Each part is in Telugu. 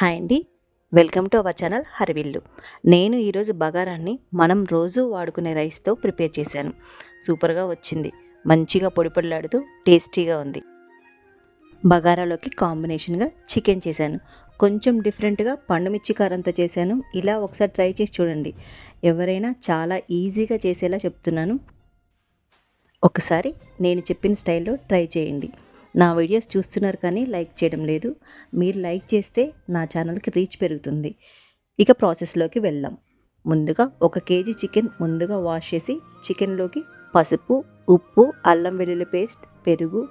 హాయ్ అండి. వెల్కమ్ టు అవర్ ఛానల్ హరివిల్లు. నేను ఈరోజు బగారాన్ని మనం రోజు వాడుకునే రైస్తో ప్రిపేర్ చేశాను. సూపర్గా వచ్చింది. మంచిగా పొడి పొడిలాడుతూ టేస్టీగా ఉంది. బగారాలోకి కాంబినేషన్గా చికెన్ చేశాను. కొంచెం డిఫరెంట్గా పండుమిర్చి కారంతో చేశాను. ఇలా ఒకసారి ట్రై చేసి చూడండి. ఎవరైనా చాలా ఈజీగా చేసేలా చెప్తున్నాను. ఒకసారి నేను చెప్పిన స్టైల్లో ట్రై చేయండి. నా వీడియోస్ చూస్తున్నారు కానీ లైక్ చేయడం లేదు. మీరు లైక్ చేస్తే నా ఛానల్కి రీచ్ పెరుగుతుంది. ఇక ప్రాసెస్లోకి వెళ్దాం. ముందుగా ఒక కేజీ చికెన్ ముందుగా వాష్ చేసి చికెన్లోకి పసుపు ఉప్పు అల్లం వెల్లుల్లి పేస్ట్ పెరుగు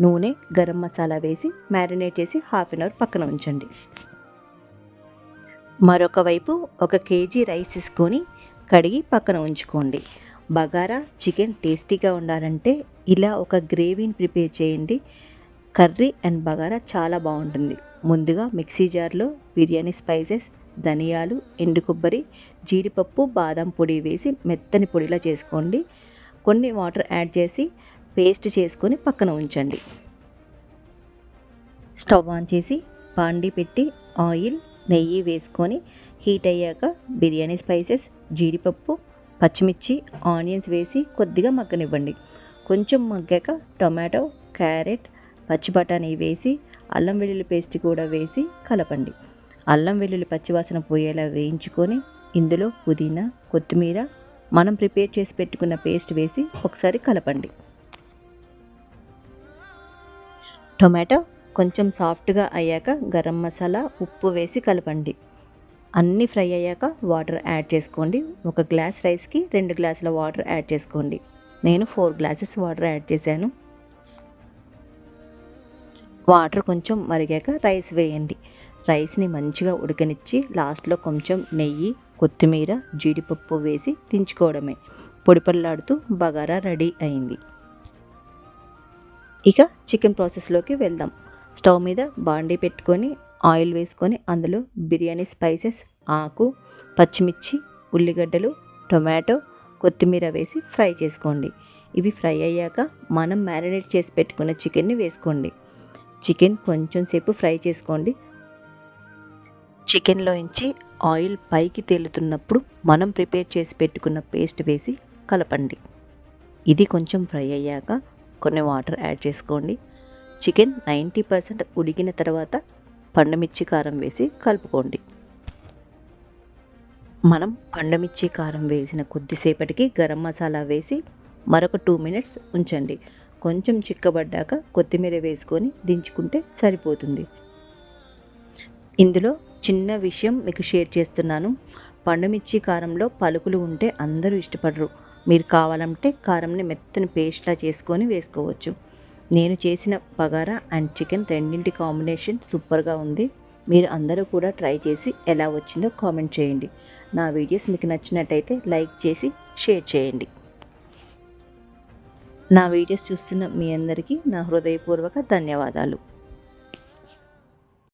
నూనె గరం మసాలా వేసి మ్యారినేట్ చేసి హాఫ్ అన్ అవర్ పక్కన ఉంచండి. మరొక వైపు ఒక కేజీ రైస్ తీసుకొని కడిగి పక్కన ఉంచుకోండి. బగారా చికెన్ టేస్టీగా ఉండాలంటే ఇలా ఒక గ్రేవీని ప్రిపేర్ చేయండి. కర్రీ అండ్ బగారా చాలా బాగుంటుంది. ముందుగా మిక్సీ జార్లో బిర్యానీ స్పైసెస్ ధనియాలు ఎండు కొబ్బరి జీడిపప్పు బాదం పొడి వేసి మెత్తని పొడిలా చేసుకోండి. కొన్ని వాటర్ యాడ్ చేసి పేస్ట్ చేసుకొని పక్కన ఉంచండి. స్టవ్ ఆన్ చేసి పాండి పెట్టి ఆయిల్ నెయ్యి వేసుకొని హీట్ అయ్యాక బిర్యానీ స్పైసెస్ జీడిపప్పు పచ్చిమిర్చి ఆనియన్స్ వేసి కొద్దిగా మగ్గనివ్వండి. కొంచెం మగ్గాక టొమాటో క్యారెట్ పచ్చి బఠానీ వేసి అల్లం వెల్లుల్లి పేస్ట్ కూడా వేసి కలపండి. అల్లం వెల్లుల్లి పచ్చివాసన పోయేలా వేయించుకొని ఇందులో పుదీనా కొత్తిమీర మనం ప్రిపేర్ చేసి పెట్టుకున్న పేస్ట్ వేసి ఒకసారి కలపండి. టొమాటో కొంచెం సాఫ్ట్గా అయ్యాక గరం మసాలా ఉప్పు వేసి కలపండి. అన్నీ ఫ్రై అయ్యాక వాటర్ యాడ్ చేసుకోండి. ఒక గ్లాస్ రైస్కి రెండు గ్లాసుల వాటర్ యాడ్ చేసుకోండి. నేను ఫోర్ గ్లాసెస్ వాటర్ యాడ్ చేశాను. వాటర్ కొంచెం మరిగాక రైస్ వేయండి. రైస్ని మంచిగా ఉడకనిచ్చి లాస్ట్లో కొంచెం నెయ్యి కొత్తిమీర జీడిపప్పు వేసి దించుకోవడమే. పొడిపల్లాడుతూ బగారా రెడీ అయింది. ఇక చికెన్ ప్రాసెస్లోకి వెళ్దాం. స్టవ్ మీద బాండీ పెట్టుకొని ఆయిల్ వేసుకొని అందులో బిర్యానీ స్పైసెస్ ఆకు పచ్చిమిర్చి ఉల్లిగడ్డలు టొమాటో కొత్తిమీర వేసి ఫ్రై చేసుకోండి. ఇవి ఫ్రై అయ్యాక మనం మ్యారినేట్ చేసి పెట్టుకున్న చికెన్ని వేసుకోండి. చికెన్ కొంచెం సేపు ఫ్రై చేసుకోండి. చికెన్లోంచి ఆయిల్ పైకి తేలుతున్నప్పుడు మనం ప్రిపేర్ చేసి పెట్టుకున్న పేస్ట్ వేసి కలపండి. ఇది కొంచెం ఫ్రై అయ్యాక కొన్ని వాటర్ యాడ్ చేసుకోండి. చికెన్ నైంటీ పర్సెంట్ ఉడికిన తర్వాత పండుమిర్చి కారం వేసి కలుపుకోండి. మనం పండుమిర్చి కారం వేసిన కొద్దిసేపటికి గరం మసాలా వేసి మరొక టూ మినిట్స్ ఉంచండి. కొంచెం చిక్కబడ్డాక కొత్తిమీర వేసుకొని దించుకుంటే సరిపోతుంది. ఇందులో చిన్న విషయం మీకు షేర్ చేస్తున్నాను. పండుమిర్చి కారంలో పలుకులు ఉంటే అందరూ ఇష్టపడరు. మీరు కావాలంటే కారంని మెత్తని పేస్ట్లా చేసుకొని వేసుకోవచ్చు. నేను చేసిన బగారా అండ్ చికెన్ రెండింటి కాంబినేషన్ సూపర్గా ఉంది. మీరు అందరూ కూడా ట్రై చేసి ఎలా వచ్చిందో కామెంట్ చేయండి. నా వీడియోస్ మీకు నచ్చినట్టయితే లైక్ చేసి షేర్ చేయండి. నా వీడియోస్ చూస్తున్న మీ అందరికీ నా హృదయపూర్వక ధన్యవాదాలు.